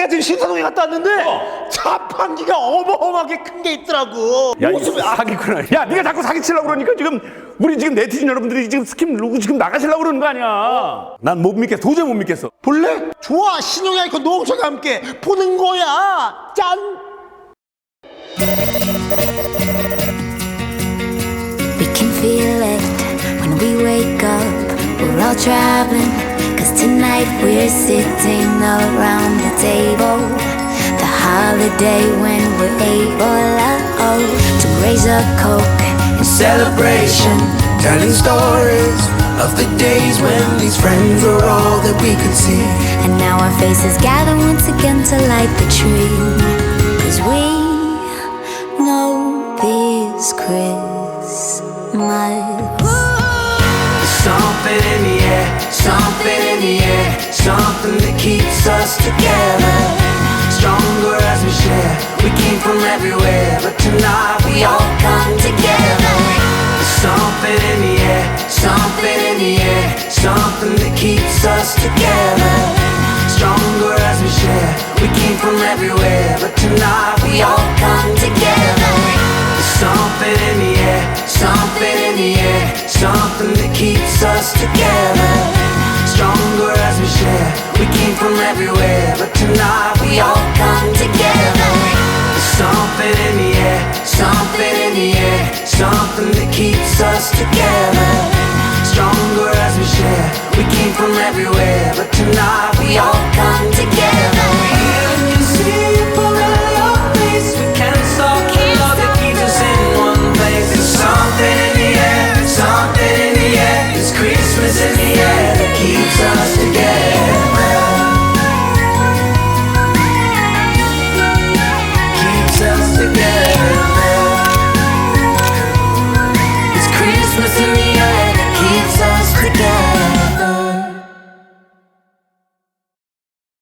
내가 지금 신사동에 갔다 왔는데 자판기가 어마어마하게 큰 게 있더라고. 야, 이 모습이 아, 사기꾼아. 야, 네가 자꾸 사기 치려고 그러니까 지금 우리 지금 네티즌 여러분들이 지금 스킨 누르고 지금 나가시려고 그러는 거 아니야. 난 못 믿겠어. 도저히 못 믿겠어. 볼래? 좋아 신용이 아이콘 노홍철과 함께 보는 거야. 짠. We can feel it when we wake up. We're all traveling, cause tonight we're sitting. The holiday when we're able oh, to raise a Coke in celebration. Telling stories of the days when these friends were all that we could see. And now our faces gather once again to light the tree. Cause we know this Christmas. Something in the air, something in the air, something that keeps us together. Share. We came from everywhere, but tonight we all come together. There's Something in the air, something in the air, something that keeps us together. Stronger as we share. We came from everywhere, but tonight we all come together. There's Something in the air, something in the air, something that keeps us together. Stronger as we share. We came from everywhere, something that keeps us together. Stronger as we share. We came from everywhere, but tonight we all come.